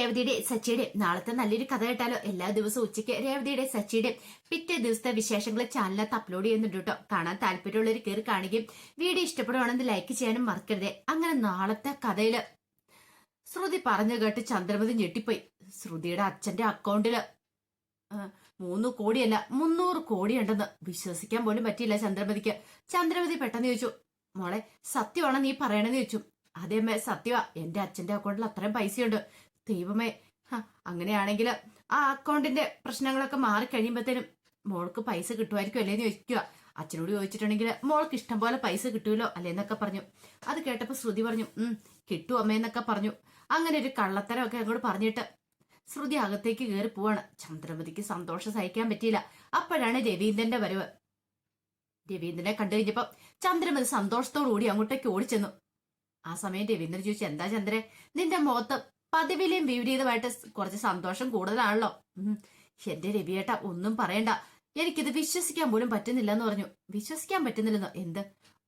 രേവതിയുടെ സച്ചിയുടെ നാളത്തെ നല്ലൊരു കഥ കേട്ടാലോ? എല്ലാ ദിവസവും ഉച്ചയ്ക്ക് രേവതിയുടെ സച്ചിയുടെ പിറ്റേ ദിവസത്തെ വിശേഷങ്ങൾ ചാനലിനകത്ത് അപ്ലോഡ് ചെയ്യുന്നുണ്ട് കേട്ടോ. കാണാൻ താല്പര്യമുള്ളവർ കയറി കാണുകയും വീഡിയോ ഇഷ്ടപ്പെടുവാണെങ്കിൽ ലൈക്ക് ചെയ്യാനും മറക്കരുത്. അങ്ങനെ നാളത്തെ കഥയിൽ ശ്രുതി പറഞ്ഞു കേട്ട് ചന്ദ്രമതി ഞെട്ടിപ്പോയി. ശ്രുതിയുടെ അച്ഛന്റെ അക്കൗണ്ടിൽ മൂന്ന് കോടിയല്ല മുന്നൂറ് കോടിയുണ്ടെന്ന് വിശ്വസിക്കാൻ പോലും പറ്റിയില്ല ചന്ദ്രമതിക്ക്. ചന്ദ്രമതി പെട്ടെന്ന് ചോദിച്ചു മോളെ സത്യമാണോ നീ പറയണെന്ന് ചോദിച്ചു. അതേ സത്യവാ. എന്റെ അച്ഛന്റെ അക്കൗണ്ടിൽ അത്രയും പൈസയുണ്ട്. ദൈവമേ. അങ്ങനെയാണെങ്കിൽ ആ അക്കൗണ്ടിന്റെ പ്രശ്നങ്ങളൊക്കെ മാറി കഴിയുമ്പോഴത്തേനും മോൾക്ക് പൈസ കിട്ടുമായിരിക്കും അല്ലേന്ന് ചോദിക്കുക. അച്ഛനോട് ചോദിച്ചിട്ടുണ്ടെങ്കിൽ മോൾക്ക് ഇഷ്ടം പോലെ പൈസ കിട്ടുമല്ലോ അല്ലേന്നൊക്കെ പറഞ്ഞു. അത് കേട്ടപ്പോ ശ്രുതി പറഞ്ഞു ഉം കിട്ടു അമ്മയെന്നൊക്കെ പറഞ്ഞു. അങ്ങനെ ഒരു കള്ളത്തരമൊക്കെ അങ്ങോട്ട് പറഞ്ഞിട്ട് ശ്രുതി അകത്തേക്ക് കയറി പോവാണ്. ചന്ദ്രമതിക്ക് സന്തോഷം സഹിക്കാൻ പറ്റിയില്ല. അപ്പോഴാണ് രവീന്ദ്രന്റെ വരവ്. രവീന്ദ്രനെ കണ്ടു കഴിഞ്ഞപ്പോ ചന്ദ്രമതി സന്തോഷത്തോടു കൂടി അങ്ങോട്ടേക്ക് ഓടിച്ചെന്നു. ആ സമയം രവീന്ദ്രൻ ചോദിച്ചു എന്താ ചന്ദ്രൻ നിന്റെ മുഖത്ത് പതിവിലെയും വിപരീതമായിട്ട് കുറച്ച് സന്തോഷം കൂടുതലാണല്ലോ. എന്റെ രവിയേട്ട ഒന്നും പറയണ്ട. എനിക്കിത് വിശ്വസിക്കാൻ പോലും പറ്റുന്നില്ല എന്ന് പറഞ്ഞു. വിശ്വസിക്കാൻ പറ്റുന്നില്ലെന്നോ? എന്ത്?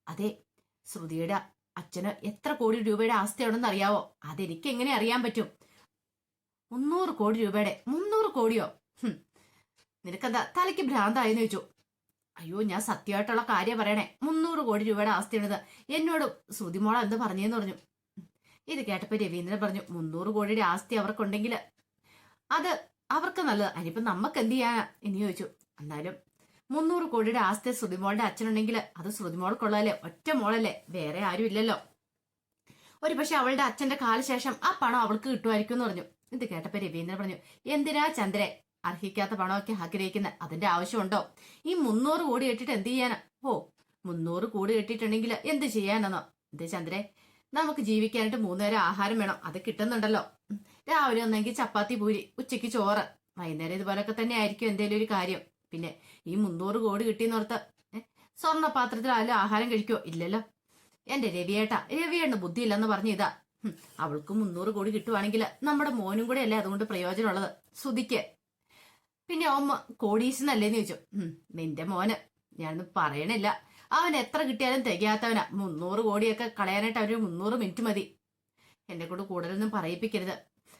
അതെ ശ്രുതിയുടെ അച്ഛന് എത്ര കോടി രൂപയുടെ ആസ്തിയാണെന്ന് അറിയാവോ? അതെനിക്ക് എങ്ങനെ അറിയാൻ പറ്റും? മുന്നൂറ് കോടി രൂപയുടെ മുന്നൂറ് കോടിയോ. നിനക്കെന്താ തലയ്ക്ക് ഭ്രാന്തായെന്ന് ചോദിച്ചു. അയ്യോ ഞാൻ സത്യമായിട്ടുള്ള കാര്യം പറയണേ. മുന്നൂറ് കോടി രൂപയുടെ ആസ്തിയാണിത്. എന്നോട് ശ്രുതിമോള എന്ത് പറഞ്ഞെന്ന് പറഞ്ഞു. ഇത് കേട്ടപ്പോ രവീന്ദ്രൻ പറഞ്ഞു മുന്നൂറ് കോടിയുടെ ആസ്തി അവർക്കുണ്ടെങ്കിൽ അത് അവർക്ക് നല്ലത്. അതിനിപ്പോ നമുക്ക് എന്ത് ചെയ്യാ എന്ന് ചോദിച്ചു. എന്നാലും മുന്നൂറ് കോടിയുടെ ആസ്തി ശ്രുതിമോളുടെ അച്ഛനുണ്ടെങ്കിൽ അത് ശ്രുതിമോൾക്കുള്ളതല്ലേ ഒറ്റ മോളല്ലേ വേറെ ആരും ഇല്ലല്ലോ ഒരു പക്ഷെ അവളുടെ അച്ഛന്റെ കാലശേഷം ആ പണം അവൾക്ക് കിട്ടുമായിരിക്കും എന്ന് പറഞ്ഞു. ഇത് കേട്ടപ്പോ രവീന്ദ്രൻ പറഞ്ഞു എന്തിനാ ചന്ദ്രെ അർഹിക്കാത്ത പണമൊക്കെ ആഗ്രഹിക്കുന്ന? അതിന്റെ ആവശ്യമുണ്ടോ? ഈ മുന്നൂറ് കോടി കെട്ടിട്ട് എന്ത് ചെയ്യാനാ? ഓ മുന്നൂറ് കോടി കെട്ടിയിട്ടുണ്ടെങ്കിൽ എന്ത് ചെയ്യാനെന്നോ? ഇത് ചന്ദ്രെ നമുക്ക് ജീവിക്കാനായിട്ട് മൂന്നേരം ആഹാരം വേണം. അത് കിട്ടുന്നുണ്ടല്ലോ. രാവിലെ ഒന്നെങ്കിൽ ചപ്പാത്തി പൂരി ഉച്ചയ്ക്ക് ചോറ്. വൈകുന്നേരം ഇതുപോലൊക്കെ തന്നെ ആയിരിക്കും എന്തേലും ഒരു കാര്യം. പിന്നെ ഈ മുന്നൂറ് കോടി കിട്ടിയെന്നോർത്ത് സ്വർണ സ്വർണ ആരും ആഹാരം കഴിക്കോ? ഇല്ലല്ലോ. എന്റെ രവിയേട്ട രവിയേട്ടന് ബുദ്ധിയില്ലെന്ന് പറഞ്ഞു ഇതാ അവൾക്ക് മുന്നൂറ് കോടി കിട്ടുവാണെങ്കിൽ നമ്മുടെ മോനും കൂടെ അല്ലേ അതുകൊണ്ട് പ്രയോജനമുള്ളത്? സുതിക്ക് പിന്നെ ഓമ്മ കോടീശനല്ലേന്ന് ചോദിച്ചു. നിന്റെ മോന്. ഞാനൊന്നും പറയണില്ല. അവൻ എത്ര കിട്ടിയാലും തികയാത്തവനാ. മുന്നൂറ് കോടിയൊക്കെ കളയാനായിട്ട് അവന് മുന്നൂറ് മിനിറ്റ് മതി. എന്നെ കൊണ്ട് കൂടുതലൊന്നും പറയിപ്പിക്കരുത്.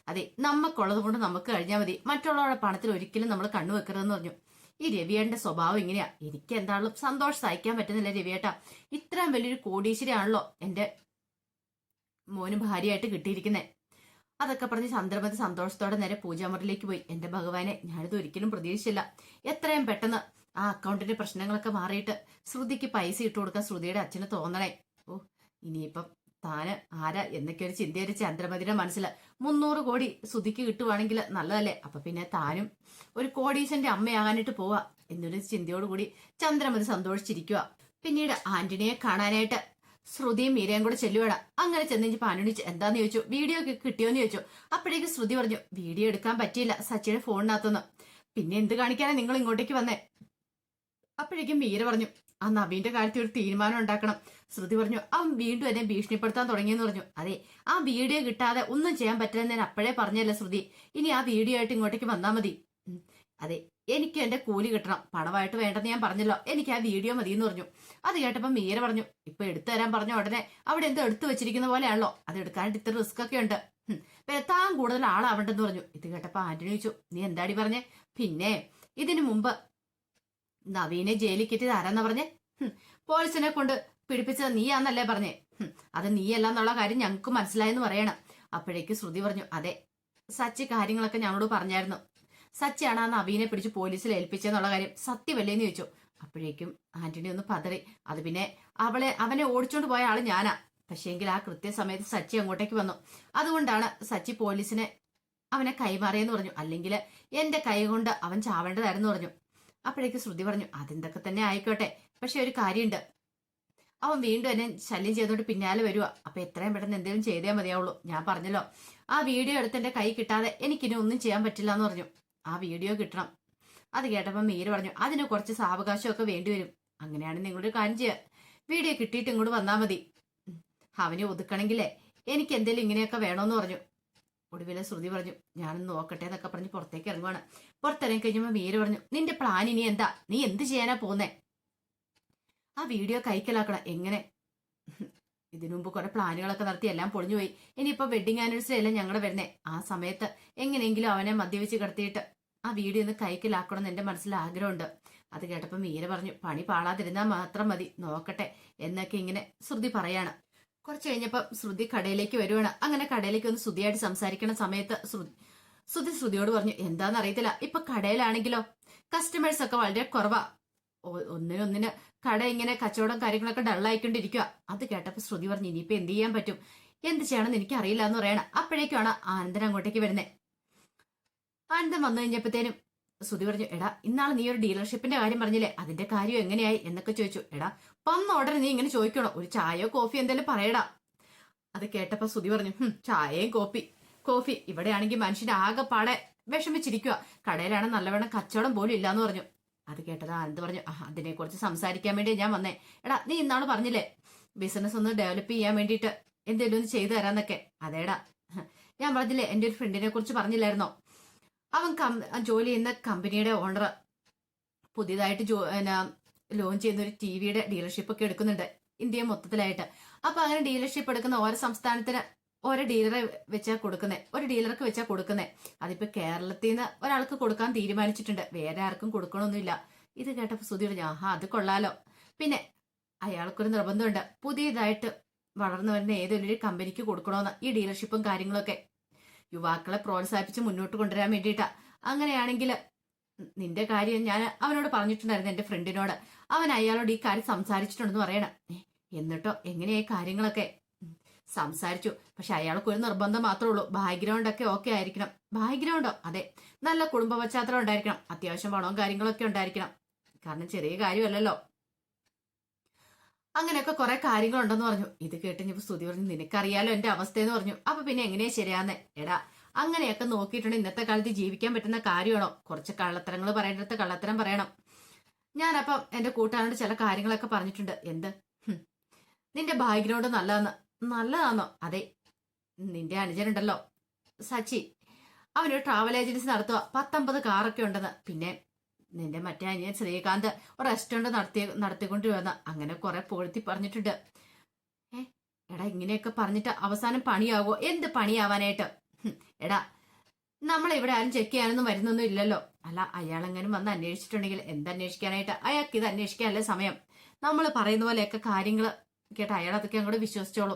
അതെ നമുക്കുള്ളത് കൊണ്ട് നമുക്ക് കഴിഞ്ഞാൽ മതി. മറ്റുള്ളവരുടെ പണത്തിൽ ഒരിക്കലും നമ്മൾ കണ്ണു വെക്കരുതെന്ന് പറഞ്ഞു. ഈ രവിയേട്ടന്റെ സ്വഭാവം ഇങ്ങനെയാ. എനിക്ക് എന്താണല്ലോ സന്തോഷം സഹിക്കാൻ പറ്റുന്നില്ല രവിയേട്ട. ഇത്രയും വലിയൊരു കോടീശ്വരിയാണല്ലോ എന്റെ മോന് ഭാര്യയായിട്ട് കിട്ടിയിരിക്കുന്നത് അതൊക്കെ പറഞ്ഞ് ചന്ദ്രമതി സന്തോഷത്തോടെ നേരെ പൂജാമുറിയിലേക്ക് പോയി. എന്റെ ഭഗവാനെ ഞാനിത് ഒരിക്കലും പ്രതീക്ഷിച്ചില്ല. എത്രയും പെട്ടെന്ന് ആ അക്കൗണ്ടിന്റെ പ്രശ്നങ്ങളൊക്കെ മാറിയിട്ട് ശ്രുതിക്ക് പൈസ ഇട്ട് കൊടുക്കാൻ ശ്രുതിയുടെ അച്ഛന് തോന്നണേ. ഓ ഇനിയിപ്പം താന് ആരാ എന്നൊക്കെ ഒരു ചിന്തയൊരു ചന്ദ്രമതിയുടെ മനസ്സിൽ മുന്നൂറ് കോടി ശ്രുതിക്ക് കിട്ടുവാണെങ്കിൽ നല്ലതല്ലേ? അപ്പൊ പിന്നെ താനും ഒരു കോടീശന്റെ അമ്മയാകാനായിട്ട് പോവാ എന്നൊരു ചിന്തയോടുകൂടി ചന്ദ്രമതി സന്തോഷിച്ചിരിക്കുക പിന്നീട് ആന്റണിയെ കാണാനായിട്ട് ശ്രുതിയും മീരയും കൂടെ ചെല്ലുവാടാ. അങ്ങനെ ചെന്ന് പാനുണി എന്താന്ന് ചോദിച്ചു? വീഡിയോ ഒക്കെ കിട്ടിയോന്ന് ചോദിച്ചു. അപ്പോഴേക്ക് ശ്രുതി പറഞ്ഞു വീഡിയോ എടുക്കാൻ പറ്റിയില്ല സച്ചിയുടെ ഫോണിനകത്തുനിന്ന്. പിന്നെ എന്ത് കാണിക്കാനാ നിങ്ങൾ ഇങ്ങോട്ടേക്ക് വന്നേ? അപ്പോഴേക്കും മീര പറഞ്ഞു ആ നവീന്റെ കാര്യത്തിൽ ഒരു തീരുമാനം ഉണ്ടാക്കണം. ശ്രുതി പറഞ്ഞു അവൻ വീണ്ടും എന്നെ ഭീഷണിപ്പെടുത്താൻ തുടങ്ങിയെന്ന് പറഞ്ഞു. അതെ ആ വീഡിയോ കിട്ടാതെ ഒന്നും ചെയ്യാൻ പറ്റില്ലെന്ന് ഞാൻ അപ്പോഴേ പറഞ്ഞല്ലേ ശ്രുതി. ഇനി ആ വീഡിയോ ആയിട്ട് ഇങ്ങോട്ടേക്ക് വന്നാൽ മതി. അതെ എനിക്ക് എന്റെ കൂലി കിട്ടണം. പണമായിട്ട് വേണ്ടെന്ന് ഞാൻ പറഞ്ഞല്ലോ. എനിക്ക് ആ വീഡിയോ മതി എന്ന് പറഞ്ഞു. അത് കേട്ടപ്പോൾ മീര പറഞ്ഞു ഇപ്പൊ എടുത്തു തരാൻ പറഞ്ഞ ഉടനെ അവിടെ എന്തോ എടുത്തു വെച്ചിരിക്കുന്ന പോലെയാണല്ലോ. അത് എടുക്കാനായിട്ട് ഇത്ര റിസ്ക് ഒക്കെ ഉണ്ട്. താൻ കൂടുതൽ ആളാവണ്ടെന്ന് പറഞ്ഞു. ഇത് കേട്ടപ്പോ ആന്റണി ചോദിച്ചു നീ എന്താടി പറഞ്ഞേ? പിന്നെ ഇതിനു മുമ്പ് നവീനെ ജയിലിൽ കയറ്റിയത് ആരാന്നാ പറഞ്ഞേ പോലീസിനെ കൊണ്ട് പിടിപ്പിച്ചത് നീയാന്നല്ലേ പറഞ്ഞേ. അത് നീയല്ല എന്നുള്ള കാര്യം ഞങ്ങൾക്ക് മനസ്സിലായെന്ന് പറയണം. അപ്പോഴേക്ക് ശ്രുതി പറഞ്ഞു അതെ സച്ചി കാര്യങ്ങളൊക്കെ ഞങ്ങളോട് പറഞ്ഞായിരുന്നു. സച്ചിയാണ് ആ നവീനെ പിടിച്ച് പോലീസിൽ ഏൽപ്പിച്ചെന്നുള്ള കാര്യം സത്യമല്ലേന്ന് ചോദിച്ചു. അപ്പോഴേക്കും ആന്റണി ഒന്ന് പതറി. അത് പിന്നെ അവളെ അവനെ ഓടിച്ചോണ്ട് പോയ ആൾ ഞാനാ. പക്ഷേങ്കിൽ ആ കൃത്യസമയത്ത് സച്ചി അങ്ങോട്ടേക്ക് വന്നു. അതുകൊണ്ടാണ് സച്ചി പോലീസിനെ അവനെ കൈമാറിയെന്ന് പറഞ്ഞു. അല്ലെങ്കിൽ എന്റെ കൈ കൊണ്ട് അവൻ ചാവേണ്ടതായിരുന്നു പറഞ്ഞു. അപ്പോഴേക്ക് ശ്രുതി പറഞ്ഞു അതെന്തൊക്കെ തന്നെ ആയിക്കോട്ടെ പക്ഷെ ഒരു കാര്യമുണ്ട്. അവൻ വീണ്ടും എന്നെ ശല്യം ചെയ്തോണ്ട് പിന്നാലെ വരുക അപ്പൊ എത്രയും പെട്ടെന്ന് എന്തെങ്കിലും ചെയ്തേ മതിയാവുള്ളൂ. ഞാൻ പറഞ്ഞല്ലോ ആ വീഡിയോ എടുത്ത് എന്റെ കൈ കിട്ടാതെ എനിക്കിനി ഒന്നും ചെയ്യാൻ പറ്റില്ല എന്ന് പറഞ്ഞു. ആ വീഡിയോ കിട്ടണം. അത് കേട്ടപ്പോൾ മീര പറഞ്ഞു അതിന് കുറച്ച് സാവകാശമൊക്കെ വേണ്ടി വരും. അങ്ങനെയാണ് നിങ്ങളൊരു കാര്യം ചെയ്യുക വീഡിയോ കിട്ടിയിട്ട് ഇങ്ങോട്ട് വന്നാൽ മതി. അവനെ ഒതുക്കണമെങ്കിലേ എനിക്ക് എന്തെങ്കിലും ഇങ്ങനെയൊക്കെ വേണമെന്ന് പറഞ്ഞു. ഒടുവിലെ ശ്രുതി പറഞ്ഞു ഞാനൊന്ന് നോക്കട്ടെ എന്നൊക്കെ പറഞ്ഞ് പുറത്തേക്ക് ഇറങ്ങുവാണ്. പുറത്തിറങ്ങി കഴിഞ്ഞപ്പോൾ മീര പറഞ്ഞു നിന്റെ പ്ലാൻ ഇനി എന്താ? നീ എന്ത് ചെയ്യാനാ പോന്നേ ആ വീഡിയോ കൈക്കലാക്കണം എങ്ങനെ? ഇതിനുമുമ്പ് കുറെ പ്ലാനുകളൊക്കെ നടത്തി എല്ലാം പൊളിഞ്ഞുപോയി ഇനിയിപ്പോ വെഡിങ് ആനിവേഴ്സറി അല്ല ഞങ്ങളുടെ വരുന്നേ? ആ സമയത്ത് എങ്ങനെയെങ്കിലും അവനെ മദ്യവെച്ച് കിടത്തിയിട്ട് ആ വീഡിയോ ഒന്ന് കൈക്കലാക്കണം എന്ന് എന്റെ മനസ്സിൽ ആഗ്രഹമുണ്ട്. അത് കേട്ടപ്പോൾ മീര പറഞ്ഞു പണി പാളാതിരുന്നാൽ മാത്രം മതി നോക്കട്ടെ എന്നൊക്കെ ഇങ്ങനെ ശ്രുതി പറയാണ്. കുറച്ച് കഴിഞ്ഞപ്പോൾ ശ്രുതി കടയിലേക്ക് വരുവാണ്. അങ്ങനെ കടയിലേക്ക് ഒന്ന് ശ്രുതിയായിട്ട് സംസാരിക്കുന്ന സമയത്ത് ശ്രുതി ശ്രുതി ശ്രുതിയോട് പറഞ്ഞു എന്താന്ന് അറിയത്തില്ല. ഇപ്പൊ കടയിലാണെങ്കിലോ? കസ്റ്റമേഴ്സ് ഒക്കെ വളരെ കുറവാ. ഒന്നിനൊന്നിന് കട ഇങ്ങനെ കച്ചവടം കാര്യങ്ങളൊക്കെ ഡള്ളായിക്കൊണ്ടിരിക്കുക അത് കേട്ടപ്പോൾ ശ്രുതി പറഞ്ഞു ഇനിയിപ്പോ എന്ത് ചെയ്യാൻ പറ്റും? എന്ത് ചെയ്യണമെന്ന് എനിക്ക് അറിയില്ല എന്ന് പറയണം. അപ്പോഴേക്കാണ് ആനന്ദൻ അങ്ങോട്ടേക്ക് വരുന്നത് ആനന്ദൻ വന്നു കഴിഞ്ഞപ്പോഴത്തേനും ശ്രുതി പറഞ്ഞു എടാ ഇന്നാൾ നീ ഒരു ഡീലർഷിപ്പിന്റെ കാര്യം പറഞ്ഞില്ലേ? അതിന്റെ കാര്യം എങ്ങനെയായി? എന്നൊക്കെ ചോദിച്ചു. എടാ വന്ന ഉടനെ നീ ഇങ്ങനെ ചോദിക്കണോ? ഒരു ചായയോ കോഫി എന്തെങ്കിലും പറയടാ. അത് കേട്ടപ്പോ സുതി പറഞ്ഞു "ഹും, ചായയും കോഫി. കോഫി ഇവിടെയാണെങ്കിൽ മനുഷ്യന്റെ ആകെ പാടെ വിഷമിച്ചിരിക്കുക കടയിലാണ് നല്ലവണ്ണം കച്ചവടം പോലും ഇല്ലാന്ന് പറഞ്ഞു. അത് കേട്ടത് ആനന്ദ് പറഞ്ഞു അതിനെ അതിനെക്കുറിച്ച് സംസാരിക്കാൻ വേണ്ടി ഞാൻ വന്നേ. എടാ നീ ഇന്നാൾ പറഞ്ഞില്ലേ? ബിസിനസ് ഒന്ന് ഡെവലപ്പ് ചെയ്യാൻ വേണ്ടിയിട്ട് എന്തെങ്കിലും ഒന്ന് ചെയ്തു തരാന്നൊക്കെ. അതേടാ. ഞാൻ പറഞ്ഞില്ലേ എന്റെ ഒരു ഫ്രണ്ടിനെ കുറിച്ച് പറഞ്ഞില്ലായിരുന്നോ? അവൻ കം ജോലി ചെയ്യുന്ന കമ്പനിയുടെ ഓണർ പുതിയതായിട്ട് ജോ ലോഞ്ച് ചെയ്യുന്ന ഒരു ടി വിയുടെ ഡീലർഷിപ്പ് ഒക്കെ എടുക്കുന്നുണ്ട് ഇന്ത്യ മൊത്തത്തിലായിട്ട്. അപ്പൊ അങ്ങനെ ഡീലർഷിപ്പ് എടുക്കുന്ന ഓരോ സംസ്ഥാനത്തിന് ഓരോ ഡീലറെ വെച്ചാ കൊടുക്കുന്നത് ഒരു ഡീലർക്ക് വെച്ചാ കൊടുക്കുന്നത് അതിപ്പോ കേരളത്തിൽ നിന്ന് ഒരാൾക്ക് കൊടുക്കാൻ തീരുമാനിച്ചിട്ടുണ്ട് വേറെ ആർക്കും കൊടുക്കണമൊന്നുമില്ല. ഇത് കേട്ടപ്പോ സുധി പറഞ്ഞു ആഹാ അത് കൊള്ളാലോ. പിന്നെ അയാൾക്കൊരു നിർബന്ധമുണ്ട് പുതിയതായിട്ട് വളർന്നു വരുന്ന ഏതൊരു കമ്പനിക്ക് കൊടുക്കണമെന്ന് ഈ ഡീലർഷിപ്പും കാര്യങ്ങളൊക്കെ. യുവാക്കളെ പ്രോത്സാഹിപ്പിച്ച് മുന്നോട്ട് കൊണ്ടുവരാൻ വേണ്ടിയിട്ടാ. അങ്ങനെയാണെങ്കിൽ നിന്റെ കാര്യം ഞാൻ അവനോട് പറഞ്ഞിട്ടുണ്ടായിരുന്നു എന്റെ ഫ്രണ്ടിനോട് അവൻ അയാളോട് ഈ കാര്യം സംസാരിച്ചിട്ടുണ്ടെന്ന് പറയണം. എന്നിട്ടോ എങ്ങനെയായി കാര്യങ്ങളൊക്കെ? സംസാരിച്ചു. പക്ഷെ അയാൾക്ക് ഒരു നിർബന്ധം മാത്രമേ ഉള്ളൂ. ബാക്ക്ഗ്രൗണ്ട് ഒക്കെ ഓക്കെ ആയിരിക്കണം. ബാക്ക്ഗ്രൗണ്ടോ? അതെ. നല്ല കുടുംബ പശ്ചാത്തലം ഉണ്ടായിരിക്കണം. അത്യാവശ്യം പണവും കാര്യങ്ങളൊക്കെ ഉണ്ടായിരിക്കണം. കാരണം ചെറിയ കാര്യമല്ലല്ലോ. അങ്ങനെയൊക്കെ കുറെ കാര്യങ്ങളുണ്ടെന്ന് പറഞ്ഞു. ഇത് കേട്ട് ഞാൻ സ്തുതി പറഞ്ഞു നിനക്കറിയാലോ എന്റെ അവസ്ഥയെന്ന് പറഞ്ഞു. അപ്പൊ പിന്നെ എങ്ങനെയാ ശരിയാന്ന് എടാ അങ്ങനെയൊക്കെ നോക്കിയിട്ടുണ്ട് ഇന്നത്തെ കാലത്ത് ജീവിക്കാൻ പറ്റുന്ന കാര്യമാണോ? കുറച്ച് കള്ളത്തരങ്ങൾ പറയേണ്ടത് കള്ളത്തരം പറയണം. ഞാനപ്പം എന്റെ കൂട്ടുകാരോട് ചില കാര്യങ്ങളൊക്കെ പറഞ്ഞിട്ടുണ്ട്. എന്ത്. നിന്റെ ബാക്ക്ഗ്രൗണ്ട് നല്ലതാന്ന്. നല്ലതാന്നോ? അതെ. നിന്റെ അനുജനുണ്ടല്ലോ. സച്ചി അവനൊരു ട്രാവൽ ഏജൻസി നടത്തുക പത്തൊമ്പത് കാറൊക്കെ ഉണ്ടെന്ന്. പിന്നെ നിന്റെ മറ്റേ അനിയൻ ശ്രീകാന്ത് ഒരു റെസ്റ്റോറന്റ് നടത്തി നടത്തിക്കൊണ്ടിരുന്ന അങ്ങനെ കുറെ പുകഴ്ത്തി പറഞ്ഞിട്ടുണ്ട്. ഏ എടാ ഇങ്ങനെയൊക്കെ പറഞ്ഞിട്ട് അവസാനം പണിയാവോ? എന്ത് പണിയാവാനായിട്ട്? എടാ നമ്മളിവിടെ ആരും ചെക്ക് ചെയ്യാനൊന്നും വരുന്നൊന്നും ഇല്ലല്ലോ. അല്ല അയാളെങ്ങനെ വന്ന് അന്വേഷിച്ചിട്ടുണ്ടെങ്കിൽ എന്തന്വേഷിക്കാനായിട്ട് അയാൾക്ക് ഇത് അന്വേഷിക്കാനല്ലേ സമയം. നമ്മൾ പറയുന്ന പോലെയൊക്കെ കാര്യങ്ങൾ കേട്ട് അയാൾ അതൊക്കെ അങ്ങോട്ട് വിശ്വസിച്ചോളൂ.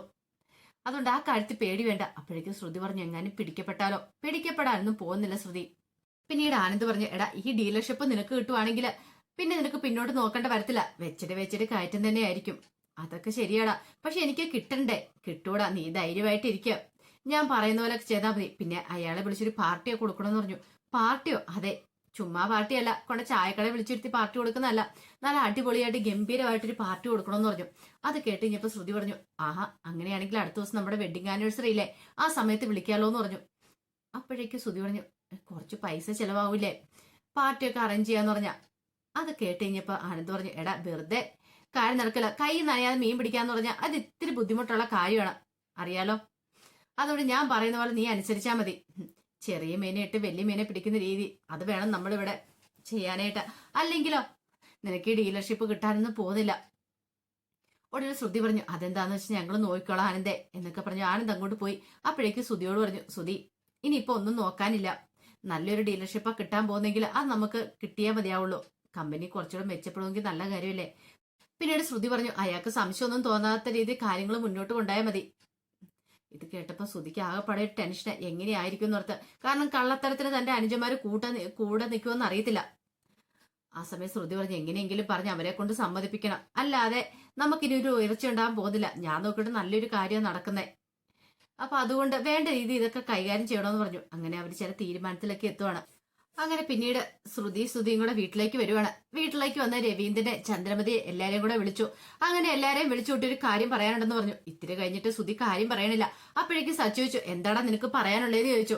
അതുകൊണ്ട് ആ കാര്യത്തിൽ പേടി വേണ്ട. അപ്പോഴേക്കും ശ്രുതി പറഞ്ഞു എങ്ങാനും പിടിക്കപ്പെട്ടാലോ? പിടിക്കപ്പെടാനൊന്നും പോകുന്നില്ല ശ്രുതി. പിന്നീട് ആനന്ദ് പറഞ്ഞു എടാ ഈ ഡീലർഷിപ്പ് നിനക്ക് കിട്ടുവാണെങ്കിൽ പിന്നെ നിനക്ക് പിന്നോട്ട് നോക്കേണ്ട വരത്തില്ല. വെച്ചിട്ട് വെച്ചിട്ട് കയറ്റം തന്നെയായിരിക്കും. അതൊക്കെ ശരിയാടാ. പക്ഷെ എനിക്ക് കിട്ടണ്ടേ? കിട്ടൂടാ. നീ ധൈര്യമായിട്ട് ഇരിക്കുക ഞാൻ പറയുന്ന പോലെ ചെയ്താൽ മതി. പിന്നെ അയാളെ വിളിച്ചൊരു പാർട്ടിയോ കൊടുക്കണമെന്ന് പറഞ്ഞു. പാർട്ടിയോ? അതെ. ചുമ്മാ പാർട്ടിയല്ല. കൊണ്ട് ചായക്കടയെ വിളിച്ചിരുത്തി പാർട്ടി കൊടുക്കുന്നതല്ല. നല്ല അടിപൊളിയായിട്ട് ഗംഭീരമായിട്ടൊരു പാർട്ടി കൊടുക്കണമെന്ന് പറഞ്ഞു. അത് കേട്ട് കഴിഞ്ഞപ്പോൾ ശ്രുതി പറഞ്ഞു ആഹാ അങ്ങനെയാണെങ്കിൽ അടുത്ത ദിവസം നമ്മുടെ വെഡിങ് ആനിവേഴ്സറി ഇല്ലേ? ആ സമയത്ത് വിളിക്കാലോ എന്ന് പറഞ്ഞു. അപ്പോഴേക്കും ശ്രുതി പറഞ്ഞു കുറച്ച് പൈസ ചെലവാവൂലേ പാർട്ടിയൊക്കെ അറേഞ്ച് ചെയ്യാന്ന് പറഞ്ഞ. അത് കേട്ട് കഴിഞ്ഞപ്പോ ആനന്ദ് പറഞ്ഞു എടാ വെറുതെ കാര്യം നടക്കില്ല. കൈ നനയാതെ മീൻ പിടിക്കാന്ന് പറഞ്ഞാൽ അത് ഇത്തിരി ബുദ്ധിമുട്ടുള്ള കാര്യമാണ്. അറിയാലോ? അതുകൊണ്ട് ഞാൻ പറയുന്ന പോലെ നീ അനുസരിച്ചാൽ മതി. ചെറിയ മീനെ ഇട്ട് വലിയ മീനെ പിടിക്കുന്ന രീതി. അത് വേണം നമ്മളിവിടെ ചെയ്യാനായിട്ട്. അല്ലെങ്കിലോ നിനക്ക് ഈ ഡീലർഷിപ്പ് കിട്ടാനൊന്നും പോകുന്നില്ല. ഉടനെ ശ്രുതി പറഞ്ഞു അതെന്താന്ന് വെച്ചാൽ ഞങ്ങൾ നോക്കിക്കോളാം ആനന്ദേ എന്നൊക്കെ പറഞ്ഞു. ആനന്ദ് അങ്ങോട്ട് പോയി. അപ്പോഴേക്ക് ശ്രുതിയോട് പറഞ്ഞു ശ്രുതി ഇനിയിപ്പോ ഒന്നും നോക്കാനില്ല. നല്ലൊരു ഡീലർഷിപ്പാ കിട്ടാൻ പോകുന്നെങ്കിൽ അത് നമുക്ക് കിട്ടിയാൽ മതിയാവുള്ളൂ. കമ്പനി കുറച്ചുകൂടെ മെച്ചപ്പെടുമെങ്കിൽ നല്ല കാര്യമല്ലേ? പിന്നീട് ശ്രുതി പറഞ്ഞു അയാൾക്ക് സംശയമൊന്നും തോന്നാത്ത രീതിയിൽ കാര്യങ്ങൾ മുന്നോട്ട് കൊണ്ടായാൽ മതി. ഇത് കേട്ടപ്പോൾ ശ്രുതിക്ക് ആകെപ്പാടെ ടെൻഷൻ എങ്ങനെയായിരിക്കും എന്നോർത്ത് കാരണം കള്ളത്തരത്തിന് തന്റെ അനുജന്മാര് കൂട്ട കൂടെ നിൽക്കുമെന്ന് അറിയത്തില്ല. ആ സമയം ശ്രുതി പറഞ്ഞ് എങ്ങനെയെങ്കിലും പറഞ്ഞ് അവരെ കൊണ്ട് സമ്മതിപ്പിക്കണം. അല്ലാതെ നമുക്കിനി ഒരു ഉയർച്ച ഉണ്ടാകാൻ പോകുന്നില്ല. ഞാൻ നോക്കിയിട്ട് നല്ലൊരു കാര്യം നടക്കുന്നേ. അപ്പൊ അതുകൊണ്ട് വേണ്ട രീതി ഇതൊക്കെ കൈകാര്യം ചെയ്യണമെന്ന് പറഞ്ഞു. അങ്ങനെ അവർ ചില തീരുമാനത്തിലൊക്കെ എത്തുവാണ്. അങ്ങനെ പിന്നീട് ശ്രുതി ശ്രുതിയും കൂടെ വീട്ടിലേക്ക് വരുവാണ്. വീട്ടിലേക്ക് വന്ന രവീന്ദ്രനെ ചന്ദ്രമതിയെ എല്ലാരെയും കൂടെ വിളിച്ചു. അങ്ങനെ എല്ലാരെയും വിളിച്ചു ഒരു കാര്യം പറയാനുണ്ടെന്ന് പറഞ്ഞു. ഇത്തിരി കഴിഞ്ഞിട്ട് ശ്രുതി കാര്യം പറയണില്ല. അപ്പോഴേക്കും സച്ചു ചോദിച്ചു എന്താടാ നിനക്ക് പറയാനുള്ളതെന്ന് ചോദിച്ചു.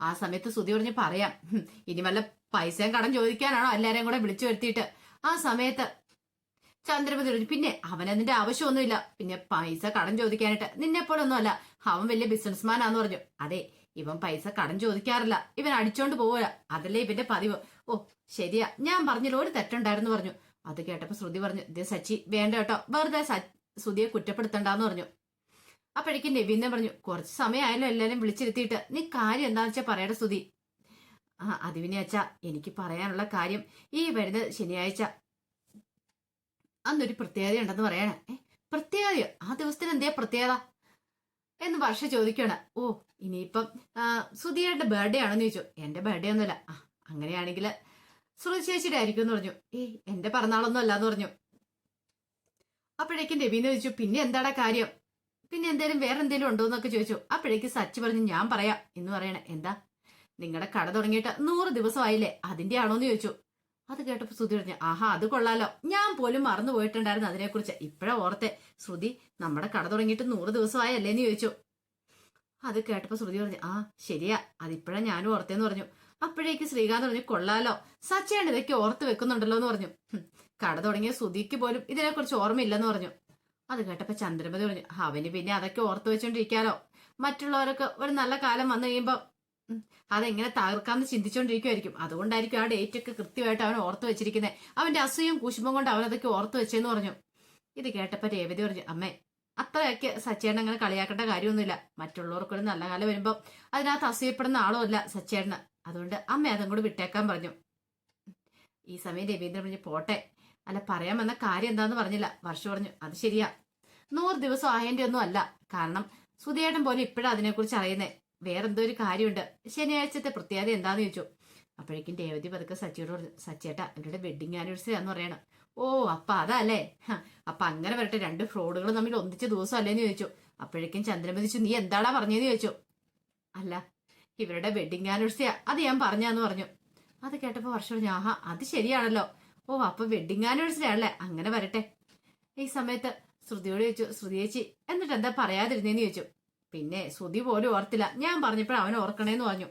ആ സമയത്ത് ശ്രുതി പറഞ്ഞു പറയാം. ഇനി വല്ല പൈസയും കടം ചോദിക്കാനാണോ എല്ലാരെയും കൂടെ വിളിച്ചു വരുത്തിയിട്ട്? ആ സമയത്ത് ചന്ദ്രമതി പറഞ്ഞു പിന്നെ അവനതിന്റെ ആവശ്യമൊന്നുമില്ല. പിന്നെ പൈസ കടം ചോദിക്കാനായിട്ട് നിന്നെ അവൻ വലിയ ബിസിനസ്മാനാന്ന് പറഞ്ഞു. അതെ ഇവൻ പൈസ കടം ചോദിക്കാറില്ല. ഇവൻ അടിച്ചോണ്ട് പോവുക അതല്ലേ ഇവന്റെ പതിവ്. ഓ ശരിയാ. ഞാൻ പറഞ്ഞില്ല ഒരു തെറ്റുണ്ടായിരുന്നു പറഞ്ഞു. അത് കേട്ടപ്പോ ശ്രുതി പറഞ്ഞു ഇത് സച്ചി വേണ്ട കേട്ടോ. വെറുതെ ശ്രുതിയെ കുറ്റപ്പെടുത്തണ്ടെന്ന് പറഞ്ഞു. അപ്പോഴേക്കും നവീനെ പറഞ്ഞു കുറച്ച് സമയമായാലും എല്ലാരും വിളിച്ചിരുത്തിയിട്ട്. നീ കാര്യം എന്താണെന്ന് വെച്ചാൽ പറയട സ്തുതി ആ അതിവിനെ അച്ഛാ. എനിക്ക് പറയാനുള്ള കാര്യം ഈ വരുന്ന ശനിയാഴ്ച അന്നൊരു പ്രത്യേകത ഉണ്ടെന്ന് പറയണേ പ്രത്യേകതയോ? ആ ദിവസത്തിന് എന്തേ പ്രത്യേകത? എന്ന് വർഷ ചോദിക്കുകയാണ്. ഓ ഇനിയിപ്പം സുധിയുടെ ബർത്ത്ഡേ ആണെന്ന് ചോദിച്ചു. എന്റെ ബർത്ത്ഡേ ഒന്നുമല്ല. അങ്ങനെയാണെങ്കിൽ ശ്രുതി ചേച്ചിയുടെ ആയിരിക്കും എന്ന് പറഞ്ഞു. ഏയ് എന്റെ പിറന്നാളൊന്നും അല്ലാന്ന് പറഞ്ഞു. അപ്പോഴേക്കും രവീന്ന് ചോദിച്ചു പിന്നെ എന്താടാ കാര്യം? പിന്നെ എന്തേലും വേറെ എന്തേലും ഉണ്ടോ? എന്നൊക്കെ ചോദിച്ചു. അപ്പോഴേക്ക് സച്ച് പറഞ്ഞു ഞാൻ പറയാം. എന്ന് പറയണേ. എന്താ? നിങ്ങളുടെ കട തുടങ്ങിയിട്ട് നൂറ് ദിവസമായില്ലേ? അതിന്റെ ആണോന്ന് ചോദിച്ചു. അത് കേട്ടപ്പോൾ ശ്രുതി പറഞ്ഞു ആഹാ അത് കൊള്ളാലോ. ഞാൻ പോലും മറന്നു പോയിട്ടുണ്ടായിരുന്നു അതിനെക്കുറിച്ച്. ഇപ്പഴാ ഓർത്തെ. ശ്രുതി നമ്മുടെ കട തുടങ്ങിയിട്ട് നൂറ് ദിവസമായല്ലേ? എന്ന് ചോദിച്ചു. അത് കേട്ടപ്പോൾ ശ്രുതി പറഞ്ഞു ആ ശരിയാ. അതിപ്പോഴാ ഞാനും ഓർത്തേന്ന് പറഞ്ഞു. അപ്പോഴേക്ക് ശ്രീകാന്ത് പറഞ്ഞു കൊള്ളാലോ. സച്ചയാണ് ഇതൊക്കെ ഓർത്ത് വെക്കുന്നുണ്ടല്ലോ എന്ന് പറഞ്ഞു. "ഹും, കട തുടങ്ങിയ ശ്രുതിക്ക് പോലും ഇതിനെക്കുറിച്ച് ഓർമ്മയില്ലെന്ന് പറഞ്ഞു. അത് കേട്ടപ്പോൾ ചന്ദ്രമതി പറഞ്ഞു അവന് പിന്നെ അതൊക്കെ ഓർത്ത് വെച്ചോണ്ടിരിക്കാലോ. മറ്റുള്ളവരൊക്കെ ഒരു നല്ല കാലം വന്നു കഴിയുമ്പോ ഉം, അതെങ്ങനെ തകർക്കാന്ന് ചിന്തിച്ചോണ്ടിരിക്കുമായിരിക്കും അതുകൊണ്ടായിരിക്കും ആ ഡേറ്റ് ഒക്കെ കൃത്യമായിട്ട് അവൻ ഓർത്തു വെച്ചിരിക്കുന്നത് അവന്റെ അസൂയം കുശുമ്പം കൊണ്ട് അവനതൊക്കെ ഓർത്തു വെച്ചെന്ന് പറഞ്ഞു. ഇത് കേട്ടപ്പോ രേവതി പറഞ്ഞു അമ്മേ അത്രയൊക്കെ സച്ചേട്ടൻ അങ്ങനെ കളിയാക്കേണ്ട കാര്യമൊന്നുമില്ല. മറ്റുള്ളവർക്കൊരു നല്ല കാലം വരുമ്പോ അതിനകത്ത് അസൂയപ്പെടുന്ന ആളും അല്ല സച്ചേട്ടന്. അതുകൊണ്ട് അമ്മ അതും കൂടി വിട്ടേക്കാൻ പറഞ്ഞു. ഈ സമയം രവീന്ദ്രൻ പറഞ്ഞു പോട്ടെ. അല്ല പറയാൻ വന്ന കാര്യം എന്താന്ന് പറഞ്ഞില്ല. വർഷ പറഞ്ഞു അത് ശരിയാ. നൂറ് ദിവസം ആയതിന്റെ ഒന്നും അല്ല. കാരണം സുധിയേട്ടൻ പോലും ഇപ്പോഴാ അതിനെക്കുറിച്ച് അറിയുന്നേ. വേറെന്തോ ഒരു കാര്യമുണ്ട്. ശനിയാഴ്ചത്തെ പ്രത്യേകത എന്താന്ന് ചോദിച്ചു. അപ്പോഴേക്കും രേവതി പതുക്കെ സച്ചിയോട് പറഞ്ഞു സച്ചേട്ടാ ഇവരുടെ വെഡിങ് ആനിവേഴ്സറി ആന്ന് പറയണം. ഓ അപ്പൊ അതല്ലേ? അല്ലേ അപ്പൊ അങ്ങനെ വരട്ടെ രണ്ട് ഫ്രോഡുകൾ തമ്മിൽ ഒന്നിച്ച ദിവസം അല്ലേന്ന് ചോദിച്ചു. അപ്പോഴേക്കും ചന്ദ്രമതിച്ചു നീ എന്താടാ പറഞ്ഞതെന്ന് ചോദിച്ചു? അല്ല ഇവരുടെ വെഡിങ് ആനിവേഴ്സറിയാ അത് ഞാൻ പറഞ്ഞാന്ന് പറഞ്ഞു. അത് കേട്ടപ്പോ വർഷം പറഞ്ഞു ആഹാ അത് ശരിയാണല്ലോ. ഓ അപ്പൊ വെഡിങ് ആനിവേഴ്സറി ആണല്ലേ അങ്ങനെ വരട്ടെ. ഈ സമയത്ത് ശ്രുതിയോട് ചോദിച്ചു ശ്രുതി ചേച്ചി എന്നിട്ട് എന്താ പറയാതിരുന്നേന്ന് ചോദിച്ചു. പിന്നെ ശ്രുതി പോലും ഓർത്തില്ല. ഞാൻ പറഞ്ഞപ്പോൾ അവൻ ഓർക്കണേന്ന് പറഞ്ഞു.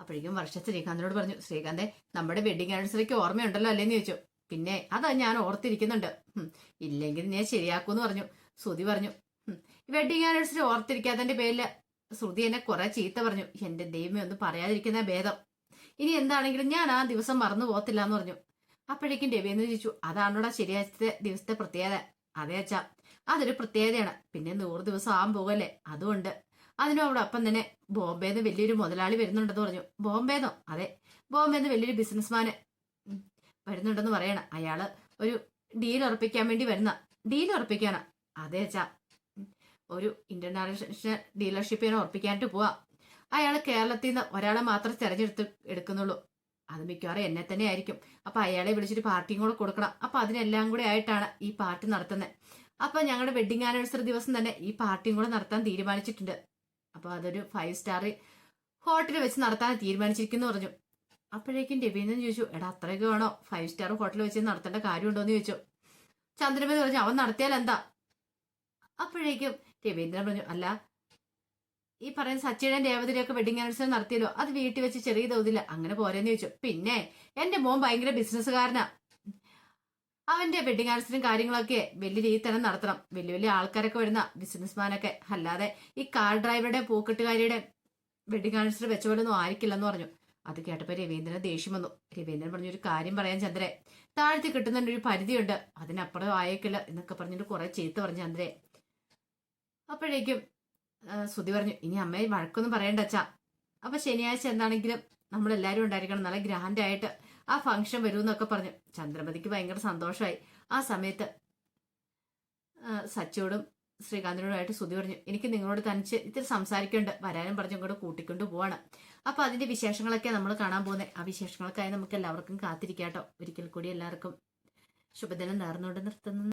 അപ്പോഴേക്കും വർഷ ശ്രീകാന്തിനോട് പറഞ്ഞു ശ്രീകാന്തേ നമ്മുടെ വെഡിങ് ആനിവേഴ്സറിക്ക് ഓർമ്മയുണ്ടല്ലോ അല്ലേന്ന് ചോദിച്ചു. പിന്നെ അതാ ഞാൻ ഓർത്തിരിക്കുന്നുണ്ട്. ഇല്ലെങ്കിൽ ഞാൻ ശരിയാക്കൂന്ന് പറഞ്ഞു. ശ്രുതി പറഞ്ഞു വെഡിങ് ആനിവേഴ്സറി ഓർത്തിരിക്കാത്തതിന്റെ പേരിൽ ശ്രുതി എന്നെ കുറെ ചീത്ത പറഞ്ഞു. എന്റെ ദൈവമേ ഒന്നും പറയാതിരിക്കുന്ന ഭേദം. ഇനി എന്താണെങ്കിലും ഞാൻ ആ ദിവസം മറന്നു പോകത്തില്ല എന്ന് പറഞ്ഞു. അപ്പോഴേക്കും രവീന്ദ്രൻ ചോദിച്ചു അതാണോടാ ശരിയാഴ്ചത്തെ ദിവസത്തെ പ്രത്യേകത? അതെ അച്ഛാ. അതൊരു പ്രത്യേകതയാണ്. പിന്നെ നൂറ് ദിവസം ആകാൻ പോകല്ലേ അതുകൊണ്ട്. അതിനോടൊപ്പം തന്നെ ബോംബെന്ന് വലിയൊരു മുതലാളി വരുന്നുണ്ടെന്ന് പറഞ്ഞു. ബോംബെന്നോ? അതെ. ബോംബെന്ന് വലിയൊരു ബിസിനസ്മാന് വരുന്നുണ്ടെന്ന് പറയണം. അയാൾ ഒരു ഡീൽ ഉറപ്പിക്കാൻ വേണ്ടി വരുന്ന. ഡീൽ ഉറപ്പിക്കാണ് അതെ അച്ഛാ. ഒരു ഇന്റർനാഷണൽ ഡീലർഷിപ്പ് ഞാൻ ഉറപ്പിക്കാനായിട്ട് പോവാ. അയാൾ കേരളത്തിൽ നിന്ന് ഒരാളെ മാത്രം തെരഞ്ഞെടുത്ത് എടുക്കുന്നുള്ളൂ. അത് മിക്കവാറും എന്നെ തന്നെ ആയിരിക്കും. അപ്പൊ അയാളെ വിളിച്ചിട്ട് പാർട്ടിയും കൂടെ കൊടുക്കണം. അപ്പൊ അതിനെല്ലാം കൂടെ ആയിട്ടാണ് ഈ പാർട്ടി നടത്തുന്നത് അപ്പൊ ഞങ്ങളുടെ വെഡിങ് ആനിവേഴ്സറി ദിവസം തന്നെ ഈ പാർട്ടിയും കൂടെ നടത്താൻ തീരുമാനിച്ചിട്ടുണ്ട്. അപ്പൊ അതൊരു ഫൈവ് സ്റ്റാർ ഹോട്ടലിൽ വെച്ച് നടത്താൻ തീരുമാനിച്ചിരിക്കുന്നു പറഞ്ഞു. അപ്പോഴേക്കും രവീന്ദ്രൻ ചോദിച്ചു എടാ അത്രയൊക്കെ വേണോ? ഫൈവ് സ്റ്റാർ ഹോട്ടലിൽ വെച്ച് നടത്തേണ്ട കാര്യമുണ്ടോന്ന് ചോദിച്ചു. ചന്ദ്രമതി പറഞ്ഞു അവൻ നടത്തിയാൽ എന്താ? അപ്പോഴേക്കും രവീന്ദ്രൻ പറഞ്ഞു അല്ല ഈ പറയുന്ന സച്ചിയുടെ രേവതിരെയൊക്കെ വെഡിങ് ആനിവേഴ്സറി നടത്തിയല്ലോ. അത് വീട്ടിൽ വെച്ച് ചെറിയ തോതില്ല അങ്ങനെ പോരെന്ന് ചോദിച്ചു. പിന്നെ എന്റെ മോൻ ഭയങ്കര ബിസിനസ്സുകാരനാ അവന്റെ വെഡിങ് ആനിവേഴ്സറിയും കാര്യങ്ങളൊക്കെ വലിയ രീതിയിൽ തന്നെ നടത്തണം. വലിയ വലിയ ആൾക്കാരൊക്കെ വരുന്ന ബിസിനസ്മാനൊക്കെ അല്ലാതെ ഈ കാർ ഡ്രൈവറുടെ പൂക്കെട്ടുകാരിയുടെ വെഡിങ് ആനിവേഴ്സറി വെച്ച പോലെ ഒന്നും ആയിരിക്കില്ലെന്ന് പറഞ്ഞു. അത് കേട്ടപ്പോ രവീന്ദ്രൻ ദേഷ്യം വന്നു. രവീന്ദ്രൻ പറഞ്ഞു ഒരു കാര്യം പറയാൻ ചന്ദ്രെ. താഴ്ത്തി കിട്ടുന്ന ഒരു പരിധിയുണ്ട്. അതിനപ്പുറം ആയേക്കില്ല എന്നൊക്കെ പറഞ്ഞിട്ട് കുറെ ചീത്ത പറഞ്ഞു ചന്ദ്രെ. അപ്പോഴേക്കും ശ്രുതി പറഞ്ഞു ഇനി അമ്മയെ വഴക്കൊന്നും പറയണ്ട അച്ഛാ. അപ്പൊ ശനിയാഴ്ച എന്താണെങ്കിലും നമ്മളെല്ലാരും ഉണ്ടായിരിക്കണം. നല്ല ഗ്രാൻഡ് ആയിട്ട് ആ ഫംഗ്ഷൻ വരുമെന്നൊക്കെ പറഞ്ഞു. ചന്ദ്രമതിക്ക് ഭയങ്കര സന്തോഷമായി ആ സമയത്ത് സച്ചോടും ശ്രീകാന്തിനോടുമായിട്ട് സ്തുതി പറഞ്ഞു എനിക്ക് നിങ്ങളോട് തനിച്ച് ഇത്തിരി സംസാരിക്കുന്നുണ്ട് വരാനും പറഞ്ഞു ഇങ്ങോട്ട് കൂട്ടിക്കൊണ്ട് പോവാണ്. അപ്പൊ അതിന്റെ വിശേഷങ്ങളൊക്കെ നമ്മൾ കാണാൻ പോകുന്നത് ആ വിശേഷങ്ങൾക്കായി നമുക്ക് എല്ലാവർക്കും കാത്തിരിക്കാട്ടോ. ഒരിക്കൽ കൂടി എല്ലാവർക്കും ശുഭദിനം നേർന്നുകൊണ്ട് നിർത്തുന്നു.